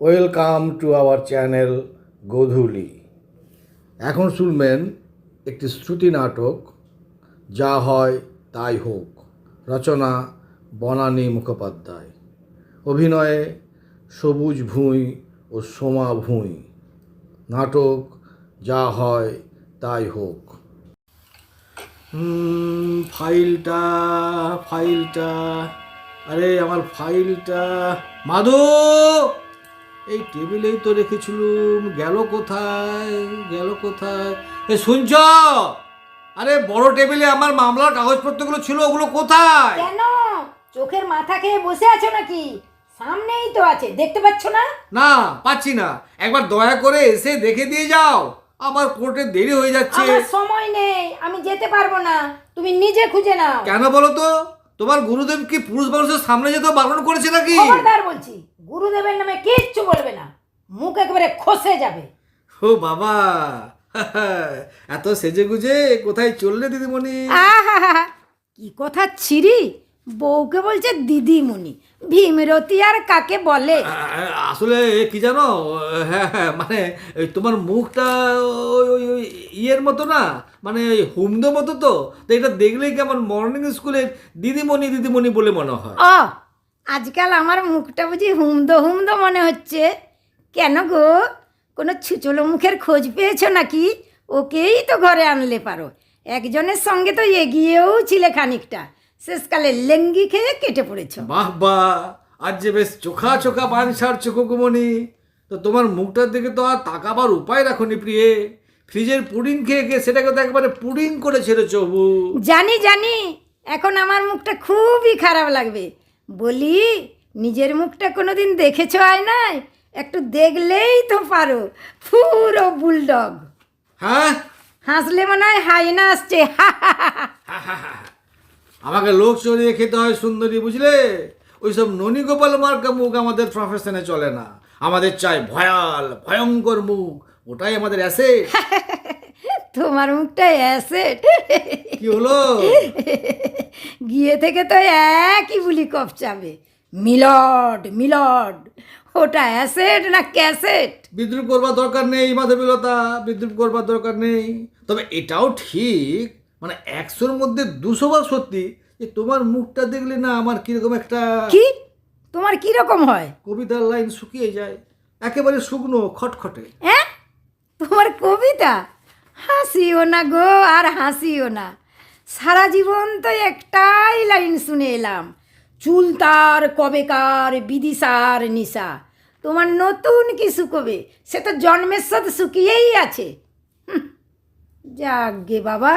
Welcome to our channel Godhuli এখন শুনবেন একটি শ্রুতি নাটক, যা হয় তাই হোক, রচনা বনানী মুখোপাধ্যায়। অভিনয়ে সবুজ ভুঁই ও সোমা ভুঁই। নাটক, যা হয় তাই হোক। ফাইলটা ফাইলটা। আরে, আমার ফাইলটা। মাধু! এই টেবিলেই তো রেখেছিলুম গেল কোথায় গেল কোথায়? এ শুনছ? আরে বড় টেবিলে আমার মামলার কাগজপত্রগুলো ছিল ওগুলো কোথায়? কেন? চোখের মাথা খেয়ে বসে আছো নাকি? সামনেই তো আছে দেখতে পাচ্ছ না? না পাচ্ছি না। একবার দয়া করে এসে দেখে দিয়ে যাও। আমার কোর্টে দেরি হয়ে যাচ্ছে। আমার সময় নেই আমি যেতে পারব না। তুমি নিজে খুঁজে নাও। কেন বলো তো? তোমার গুরুদেব কি পুরুষ মানুষের সামনে যেতে বারণ করেছে নাকি? খবরদার বলছি। গুরুদেবের নামে কিচ্ছু বলবে না। মুখ একেবারে খসে যাবে। ও বাবা এত সেজে গুজে কোথায় চললে দিদিমণি? আহা কি কথা ছিরি? বউকে বলছে দিদিমণি ভীমরতি আর কাকে বলে? আসলে কি জানো? হ্যাঁ হ্যাঁ মানে তোমার মুখটা ওই ওই ওই ইয়ের মতো না মানে ওই হুমদো মতো তো। এটা দেখলেই কেমন মর্নিং স্কুলের দিদিমণি দিদিমণি বলে মনে হয়? আজকাল আমার মুখটা বুঝি হুমদো হুমদো মনে হচ্ছে। কেন গো? কোনো ছুচলো মুখের খোঁজ পেয়েছ নাকি? ওকেই তো ঘরে আনলে পারো। একজনের সঙ্গে তো এগিয়েও ছিলে খানিকটা। শেষকালে লেঙ্গি খেয়ে কেটে পড়েছো। বাহ বাহ। আজ যে বেশ চোখা চোখা বান সারছো কুকুমণি। তো তোমার মুখটার দিকে তো আর তাকাবার উপায় রাখনি প্রিয়ে। ফ্রিজের পুডিং খেয়ে খেয়ে সেটাকে তো একবারে পুডিং করে ছেড়েছো জানি জানি। এখন আমার মুখটা খুবই খারাপ লাগবে। বলি নিজের মুখটা কোনো কোনোদিন দেখেছ আয়নায়? একটু দেখলেই তো পারো পুরো বুলডগ। হ্যাঁ? হাসলে মনে হয় হাইনা আসছে। আমাকে লোক চড়িয়ে খেতে হয় সুন্দরী বুঝলে? ওইসব ননী গোপাল মার্কা মুখ আমাদের প্রফেশনে চলে না। আমাদের চাই ভয়াল ভয়ঙ্কর মুখ। ওটাই আমাদের অ্যাসে তোমার মুখটা অ্যাসেট কি হলো? গিয়ে থেকে তো একই বুলি কপচাবে মিলড মিলড ওটা অ্যাসেট না ক্যাসেট? বিদ্রুপ করবার দরকার নেই মাধবীলতা বিদ্রুপ করবার দরকার নেই। তবে এটাও ঠিক মানে একশোর মধ্যে দুশো বার সত্যি যে তোমার মুখটা দেখলে না আমার কীরকম একটা কি? তোমার কি রকম হয়? কবিতার লাইন শুকিয়ে যায় একেবারে শুকনো খটখটে। হ্যাঁ? তোমার কবিতা? হাসিও না গো আর হাসিও না। সারা জীবন তো একটাই লাইন শুনে এলাম। চুল তার কবেকার বিদিশার নিশা। তোমার নতুন কি শুকোবে সে তো জন্মের সাথে শুকিয়েই আছে। হুঁ, যাক গে বাবা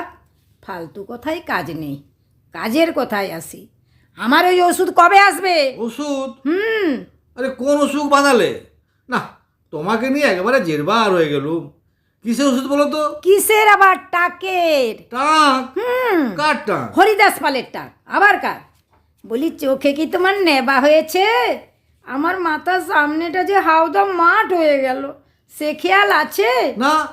ফালতু কথায় কাজ নেই। কাজের কথায় আসি। আমার ওই ওষুধ কবে আসবে? ওষুধ? হুম। আরে কোন অসুখ বাঁধালে না তোমাকে নিয়ে একেবারে জেরবার হয়ে গেলুম। কিসের ওষুধ বলো তো? কিসের আবার টাকের? টাক? হুম। কার টাক? হরিদাস পালের টাক। আবার কার? বলি চোখে কি তোমার নেবা হয়েছে? আমার মাথার সামনেটা যে হাওদা মাঠ হয়ে গেল। সে খেয়াল আছে? না।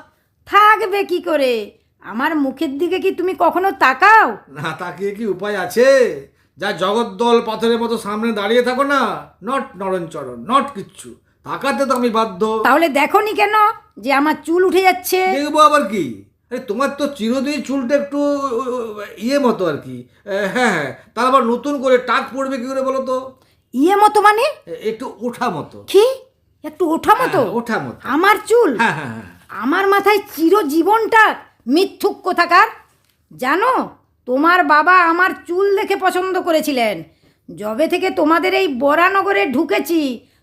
থাকবে কি করে? আমার মুখের দিকে কি তুমি কখনো তাকাও? না তাকিয়ে কি উপায় আছে? যা জগদ্দল পাথরের মতো সামনে দাঁড়িয়ে থাকো না নট নরণচরণ নট কিচ্ছু। তাকাতে তো আমি বাধ্য। তাহলে দেখনি কেন যে আমার চুল উঠে যাচ্ছে? দেখব আবার কি? আরে তোমার তো চিরদিন চুলটা একটু ইয়ে মতো আর কি। হ্যাঁ হ্যাঁ তার আবার নতুন করে টাক পড়বে কি করে বলো তো? ইয়ে মতো মানে? একটু ওঠা মতো। কি? একটু ওঠা মতো? হ্যাঁ, ওঠা মতো। আমার চুল? হ্যাঁ হ্যাঁ হ্যাঁ। আমার মাথায় চিরজীবনটা মিথ্যুক কোথাকার? জানো তোমার বাবা আমার চুল দেখে পছন্দ করেছিলেন। যবে থেকে তোমাদের এই বরানগরে ঢুকেছি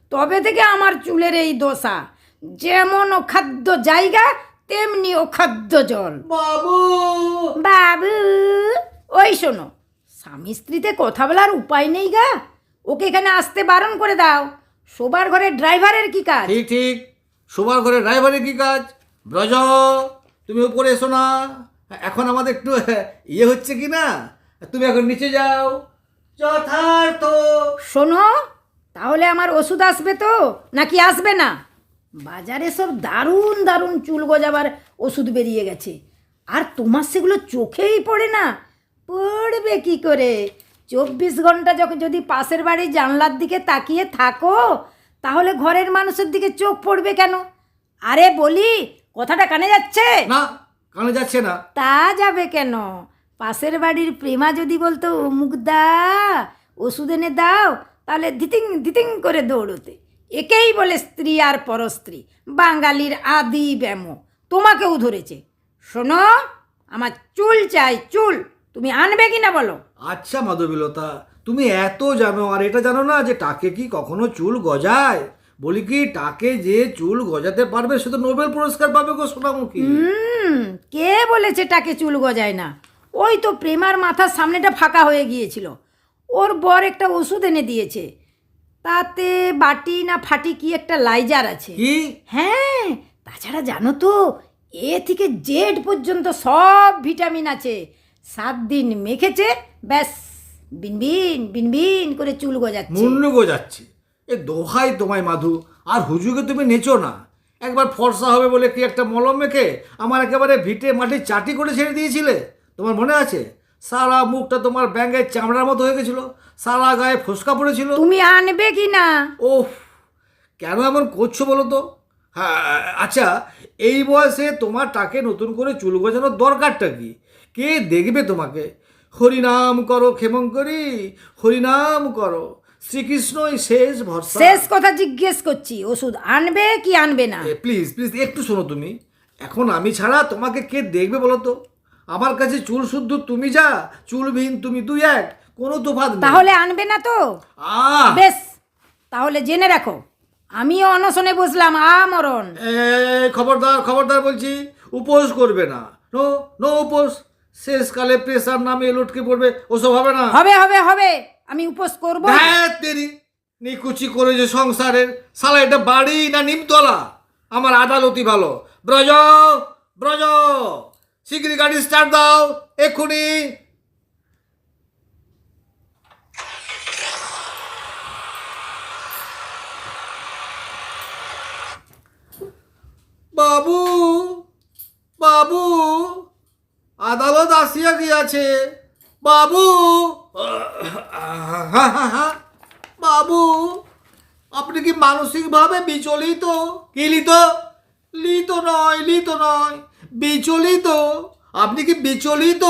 তবে থেকে আমার চুলের এই দশা। যেমন অখাদ্য জায়গা তেমনি অখাদ্য জল। বাবু! বাবু! ওই শোনো স্বামী স্ত্রীতে কথা বলার উপায় নেই গা। ওকে এখানে আসতে বারণ করে দাও। শোবার ঘরের ড্রাইভারের কি কাজ? ঠিক ঠিক। শোবার ঘরে ড্রাইভারের কি কাজ? ব্রজ তুমি উপরে এসো না। এখন আমাদের একটু ইয়ে হচ্ছে কি না? তুমি এখন নিচে যাও। যথার্থ। শোনো তাহলে আমার ওষুধ আসবে তো? নাকি আসবে না? বাজারে সব দারুণ দারুণ চুল গজাবার ওষুধ বেরিয়ে গেছে। আর তোমার সেগুলো চোখেই পড়ে না? পড়বে কি করে? চব্বিশ ঘণ্টা যখন যদি পাশের বাড়ির জানলার দিকে তাকিয়ে থাকো তাহলে ঘরের মানুষের দিকে চোখ পড়বে কেন? আরে বলি কথাটা কানে যাচ্ছে? না কানে যাচ্ছে না। তা যাবে কেন? পাশের বাড়ির প্রেমা যদি বলতো অমুক দা ওষুধ এনে দাও। তাহলে ধিতিং ধিতিং করে দৌড়তে। একেই বলে স্ত্রী আর পরস্ত্রী। বাঙালির আদি ব্যাম। তোমাকেও ধরেছে। শোনো আমার চুল চাই চুল। তুমি আনবে কি না বলো? আচ্ছা মাধবীলতা তুমি এত জানো আর এটা জানো না যে টাকে কি কখনো চুল গজায়? বলি কি টাকে যে চুল গজাতে পারবে সে তো নোবেল পুরস্কার পাবে গো সোনামুখী। হুম কে বলেছে টাকে চুল গজায় না? ওই তো প্রেমার মাথার সামনেটা ফাঁকা হয়ে গিয়েছিল। ওর বর একটা ওষুধ এনে দিয়েছে। তাতে বাটি না ফাটি কি একটা লাইজার আছে। কি? হ্যাঁ তাছাড়া জানো তো এ থেকে জেড পর্যন্ত সব ভিটামিন আছে। সাত দিন মেখেছে ব্যাস বিনবিন বিনবিন করে চুল গজাচ্ছে। মুন্ডু গজাচ্ছে। এ দোহাই তোমায় মাধু আর হুজুকে তুমি নেচো না। একবার ফর্সা হবে বলে কি একটা মলম মেখে আমার একেবারে ভিটে মাটি চাটি করে ছেড়ে দিয়েছিলে? তোমার মনে আছে? সারা মুখটা তোমার ব্যাঙের চামড়ার মতো হয়ে গেছিল সারা গায়ে ফোসকা পড়েছিল। তুমি আনবে কি না? ওফ কেন এমন করছ বলো তো? হ্যাঁ আচ্ছা এই বয়সে তোমার টাকে নতুন করে চুল গজানোর দরকারটা কি? কে দেখবে তোমাকে? হরিনাম করো ক্ষেমঙ্করী হরিনাম করো। শ্রীকৃষ্ণই শেষ ভরসা। শেষ কথা জিজ্ঞেস করছি ওষুধ আনবে কি আনবে না? প্লিজ প্লিজ একটু শোনো তুমি। এখন আমি ছাড়া তোমাকে কে দেখবে বলো তো? আমার কাছে চুল শুদ্ধ তুমি যা চুলবিহীন তুমি তুই এক কোনো তোফাত তাহলে আনবে না তো? বেশ তাহলে জেনে রাখো আমিও অনশনে বসলাম আমরণ। খবরদার খবরদার বলছি উপোস করবে না। নো নো উপোস শেষকালে প্রেসার নামে লটকে পড়বে ওসব হবে না। হবে হবে হবে আমি উপোস করব। হ্যাঁ তেরি নিকুচি করে যে সংসারের সালা এটা বাড়ি না নিমতলা? আমার আদালতি ভালো। ব্রজ ব্রজ! শিগগিরি গাড়ি স্টার্ট দাও, এক্ষুনি। বাবু বাবু, আদালত আসিয়া গিয়াছে। বাবু বাবু, আপনি কি মানসিকভাবে বিচলিত? কি লিত? লিত নয় লিত নয়। বিচলিত। আপনি কি বিচলিত?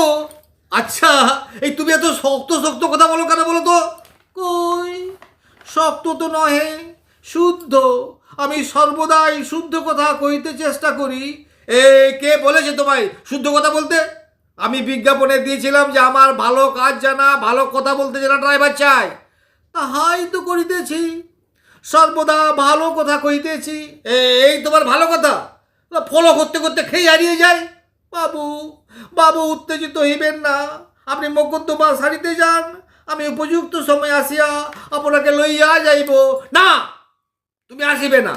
আচ্ছা এই তুমি এত শক্ত শক্ত কথা বলো কেন বলো তো? কই? শক্ত তো নহে, শুদ্ধ। আমি সর্বদাই শুদ্ধ কথা কইতে চেষ্টা করি। এ, কে বলেছে তোমায় শুদ্ধ কথা বলতে? আমি বিজ্ঞাপনে দিয়েছিলাম যে আমার ভালো কাজ জানা, ভালো কথা বলতে জানা ড্রাইভার চাই। তাহাই তো করিতেছি। সর্বদা ভালো কথা কইতেছি। এই তোমার ভালো কথা? ফলো করতে করতে খেয়ে হারিয়ে যায়। বাবু বাবু উত্তেজিত হইবেন না। আপনি মকদ্দমা সারিতে যান। আমি উপযুক্ত সময় আসিয়া আপনাকে লইয়া যাইব। না, তুমি আসিবে না।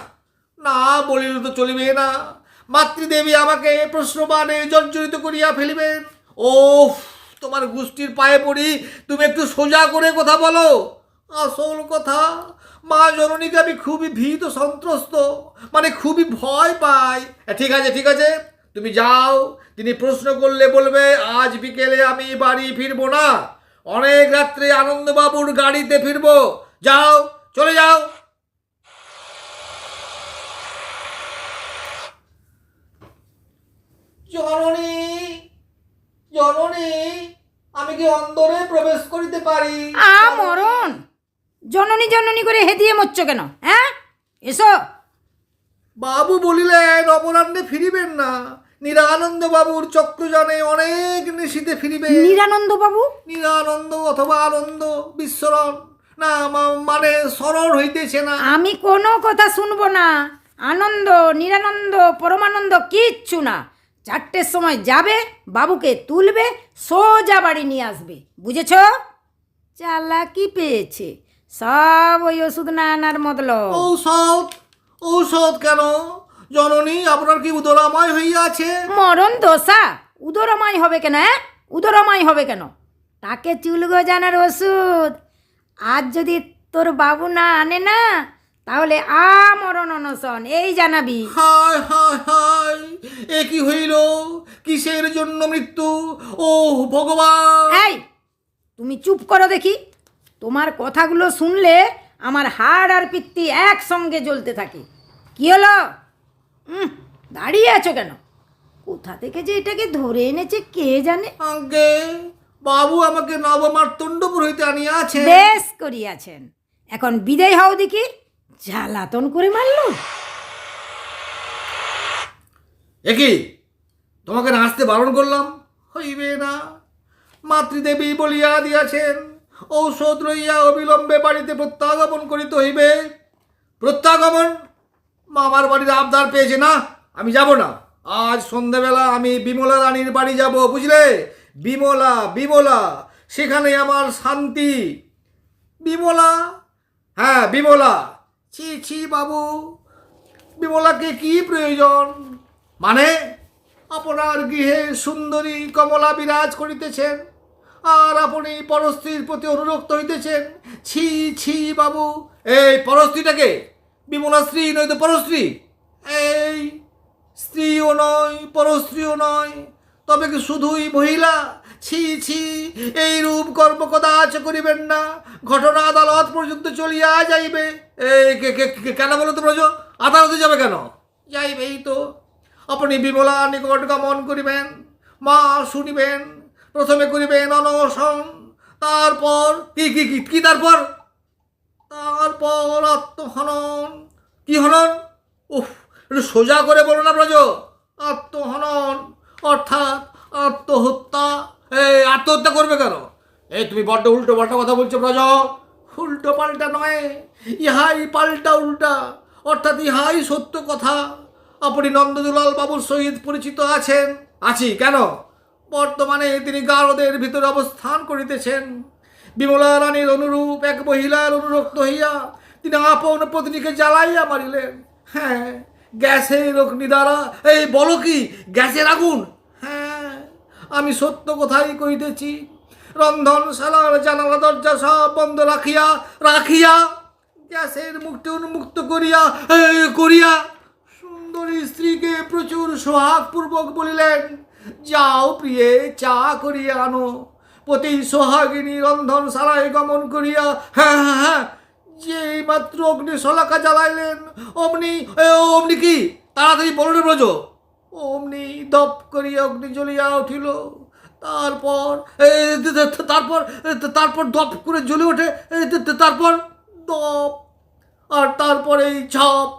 না, বলিলে তো চলিবে না। মাতৃদেবী আমাকে প্রশ্নবাণে জর্জরিত করিয়া ফেলিবেন। ও তোমার গোষ্ঠীর পায়ে পড়ি তুমি একটু সোজা করে কথা বলো। আসল কথা, মা জননীকে আমি খুবই ভীত সন্ত্রস্ত মানে খুবই ভয় পাই। ঠিক আছে ঠিক আছে, তুমি যাও, তিনি প্রশ্ন করলে বলবে, আজ বিকেলে আমি বাড়ি ফিরবো না, অনেক রাত্রে আনন্দবাবুর গাড়িতে ফিরবো, যাও, চলে যাও। জননী জননী, আমি কি অন্দরে প্রবেশ করিতে পারি? আমরণ জননী জননী করে হেদিয়ে মরছ কেন হ্যাঁ? এসো। বাবু বলিলেন অপরাহ্নে ফিরিবেন না। নিরানন্দ বাবুর চক্রযানে অনেক নিশীতে ফিরিবে নিরানন্দ বাবু নিরানন্দ অথবা আনন্দ বিস্মরণ। না মানে স্মরণ হইতেছে না। আমি কোনো কথা শুনব না। আনন্দ নিরানন্দ পরমানন্দ কিচ্ছু না। চারটের সময় যাবে বাবুকে তুলবে সোজা বাড়ি নিয়ে আসবে। বুঝেছ? চালাকি পেয়েছে। সব ওই ওষুধ না আনার মতলব। ঔষধ? ঔষধ কেন? জননী আপনার কি উদরাময় হইয়াছে? মরণ দোষা। উদরময় হবে কেন হ্যাঁ? উদরময় হবে কেন? তাকে চুল গজানোর ওষুধ। আজ যদি তোর বাবু না আনে না তাহলে আ মরণ অনশন এই জানাবি। হায় হায় হায় এ কি হইল? কিসের জন্য মৃত্যু? ও ভগবান! এই তুমি চুপ করো দেখি। তোমার কথাগুলো শুনলে আমার হাড় আর পিত্তি একসঙ্গে জ্বলতে থাকে। কি হলো? উম, দাঁড়িয়ে আছো কেন? কোথা থেকে যে এটাকে ধরে এনেছে কে জানে? আগে বাবু আমাকে নবমার্তণ্ড পুরোহিতে আনিয়াছে বেশ করিয়াছেন। এখন বিদায় হও দেখি। জ্বালাতন করে মারলো। একই তোমাকে নাচতে বারণ করলাম? হইবে না। মাতৃদেবী বলিয়া দিয়াছেন। ঔষধ লইয়া অবিলম্বে বাড়িতে প্রত্যাগমন করিতে হইবে। প্রত্যাগমন? মামার বাড়ির আবদার পেয়েছে না? আমি যাব না। আজ সন্ধ্যাবেলা আমি বিমলা রানীর বাড়ি যাব, বুঝলে? বিমলা বিমলা, সেখানে আমার শান্তি। বিমলা? হ্যাঁ বিমলা। ছি ছি, বাবু। বিমলাকে কি প্রয়োজন? মানে? আপনার গৃহে সুন্দরী কমলা বিরাজ করিতেছেন। আর আপনি পরস্ত্রীর প্রতি অনুরক্ত হইতেছেন। ছি ছি, বাবু। এই পরস্ত্রীটাকে বিমলা স্ত্রী নয়তো পরস্ত্রী এই, স্ত্রীও নয় পরস্ত্রীও নয়। তবে কি শুধুই মহিলা? ছি ছি, এই রূপ কর্ম কদাচ করিবেন না। ঘটনা আদালত পর্যন্ত চলিয়া যাইবে। এই কেন বলো তো ব্রজ আদালতে যাবে কেন? যাইবেই তো। আপনি বিমলা নিকট গমন করিবেন। মা শুনিবেন। প্রথমে করিবেন অনশন তারপর কি কি কি কি তারপর? তারপর আত্মহনন। কি হনন? উফ, একটু সোজা করে বলো না ব্রজ। আত্মহনন, অর্থাৎ আত্মহত্যা। এই আত্মহত্যা করবে কেন? এই তুমি বড্ড উল্টো পাল্টা কথা বলছো ব্রজ। উল্টো পাল্টা নয়, ইহাই পাল্টা উল্টা। অর্থাৎ ইহাই সত্য কথা। আপনি নন্দদুলাল বাবুর সহিত পরিচিত আছেন। আছি, কেন? বর্তমানে তিনি গারদের ভিতরে অবস্থান করিতেছেন। বিমলা রানীর অনুরূপ এক মহিলার অনুরক্ত হইয়া তিনি আপন পত্নীকে জ্বালাইয়া মারিলেন। হ্যাঁ গ্যাসের অগ্নি দ্বারা এই বলো কি, গ্যাসের আগুন? হ্যাঁ আমি সত্য কথাই কইতেছি রন্ধনশালার জানালা দরজা সব বন্ধ রাখিয়া রাখিয়া গ্যাসের মুখটি উন্মুক্ত করিয়া করিয়া সুন্দরী স্ত্রীকে প্রচুর সোহাগপূর্বক বলিলেন যাও প্রিয়ে, চা করিয়া আনো। প্রতি সোহাগিনী রন্ধন রন্ধনশালায় গমন করিয়া হ্যাঁ হ্যাঁ হ্যাঁ যেই মাত্র অগ্নি শলাকা জ্বালাইলেন, অমনি অমনি কি? তাড়াতাড়ি বলো রে ব্রজ। অমনি দপ করিয়া অগ্নি জ্বলিয়া উঠিল। তারপর তারপর তারপর দপ করে জ্বলে ওঠে তারপর দপ। আর তারপর এই ঝপ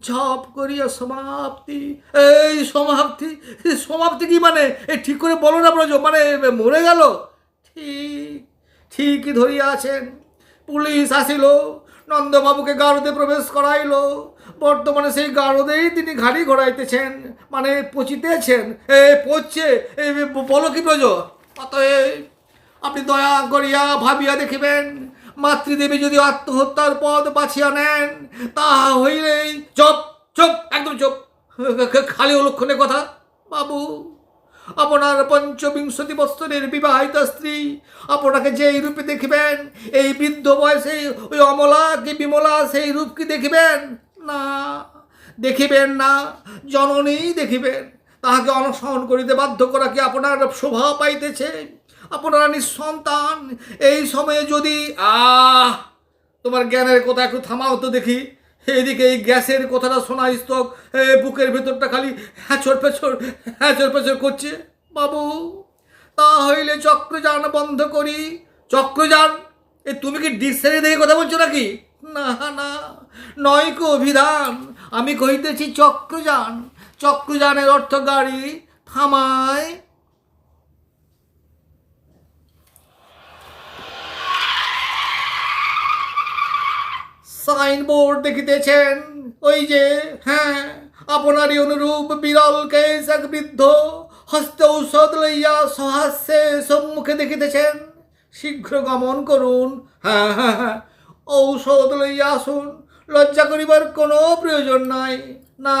ঝপ করিয়া সমাপ্তি। এই সমাপ্তি সমাপ্তি কি মানে? এ ঠিক করে বলো না ব্রজ মানে মরে গেল? ঠিক ঠিকই ধরিয়া আছেন পুলিশ আসিল, নন্দবাবুকে গারদে প্রবেশ করাইল। বর্তমানে সেই গারদেই তিনি ঘাড়ি ঘোরাইতেছেন মানে পচিতেছেন। এ পচছে, এ বলো কি ব্রজ? অতএব আপনি দয়া করিয়া ভাবিয়া দেখিবেন মাতৃদেবী যদি আত্মহত্যার পথ বাছিয়া নেন তাহা হইলেই চুপ চুপ, একদম চুপ। খালি অলক্ষণের কথা। বাবু, আপনার পঞ্চবিংশতি বৎসরের বিবাহিতা স্ত্রী আপনাকে যেই রূপে দেখিবেন, এই বৃদ্ধ বয়সে ওই অমলা কি বিমলা সেই রূপ কি দেখিবেন? না দেখিবেন না, জননী দেখিবেন। তাহাকে অনশন করিতে বাধ্য করা কি আপনার শোভা পাইতেছে? আপনারা নিঃসন্তান, এই সময়ে যদি, আহ, তোমার জ্ঞানের কথা একটু থামাও তো দেখি। এদিকে এই গ্যাসের কথাটা শোনা স্তক বুকের ভেতরটা খালি হ্যাঁচর পেছর হ্যাঁচর পেছর করছে। বাবু তা হইলে চক্রযান বন্ধ করি। চক্রযান, এ তুমি কি ডিকশনারি দেখে কথা বলছো নাকি? না না নয়ক অভিধান। আমি কহিতেছি চক্রযান, চক্রযানের অর্থ গাড়ি থামায়। সাইনবোর্ড দেখিতেছেন। ওই যে হ্যাঁ আপনারই অনুরূপ বিরল কেশ এক বৃদ্ধ হস্তে ঔষধ লইয়া সহাস্যে সম্মুখে দেখিতেছেন। শীঘ্র গমন করুন। হ্যাঁ হ্যাঁ হ্যাঁ ঔষধ লইয়া আসুন। লজ্জা করিবার কোনো প্রয়োজন নাই। না,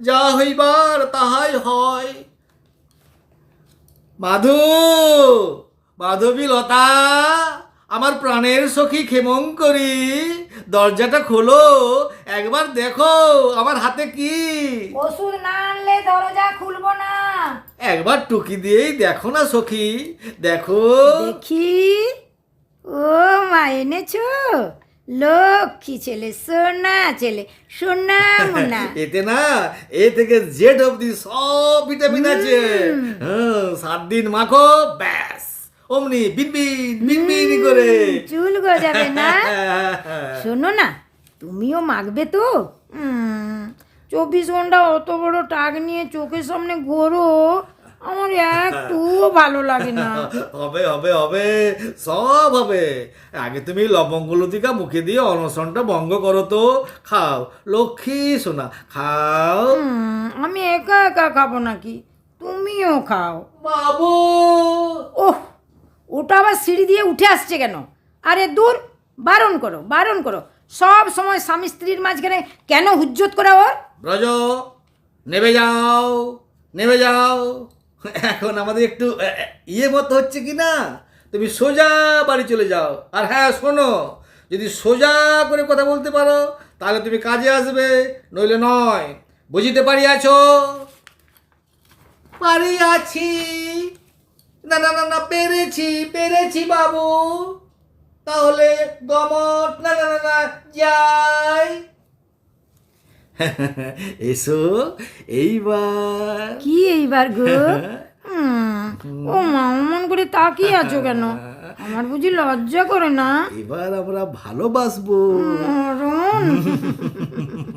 যা হইবার তাহাই হয়। মাধু, মাধবী লতা আমার প্রাণের সখী ক্ষেমঙ্করী দরজাটা খোলো একবার দেখো আমার হাতে কি। ওষুধ না আনলে দরজা খুলবো না। একবার টুকি দিয়েই দেখো না সখী দেখো। দেখি। ও মা এনেছো? লক্ষ্মী ছেলে সোনা ছেলে সোনা মোনা। এতে না এ থেকে জেড অবধি সব ভিটামিন আছে। হ্যাঁ সাত দিন মাখো ব্যাস। অমনি বিনবিন বিনবিন করে। চুল গজাবে না? শোনো না তুমিও মাখবে তো? চব্বিশ ঘণ্টা অত বড় টাক নিয়ে চোখের সামনে ঘোরো আমার একটুও ভালো লাগে না। হবে হবে হবে সব হবে। আগে তুমি লবঙ্গ লতিকা মুখে দিয়ে অনশনটা ভঙ্গ করো তো। খাও লক্ষ্মী সোনা খাও। আমি একা একা খাব নাকি? তুমিও খাও। বাবু ওটা আবার সিঁড়ি দিয়ে উঠে আসছে কেন? আরে দূর, বারণ করো বারণ করো। সব সময় স্বামী স্ত্রীর মাঝখানে কেন হুজ্জত করে ওর? ব্রজ, নেমে যাও নেমে যাও। এখন আমাদের একটু ইয়ে মতো হচ্ছে কি না? তুমি সোজা বাড়ি চলে যাও। আর হ্যাঁ শোনো, যদি সোজা করে কথা বলতে পারো, তাহলে তুমি কাজে আসবে, নইলে নয়। বুঝিতে পারি আছো পারি আছি না না না না পেরেছি পেরেছি বাবু। তাহলে গমট না না না না যাই। এসো এইবার। কি এইবার গো? হুম, ও মা অমন করে তাকিয়ে আছো কেন? আমার বুঝি লজ্জা করে না? এবার আমরা ভালোবাসবো। মরণ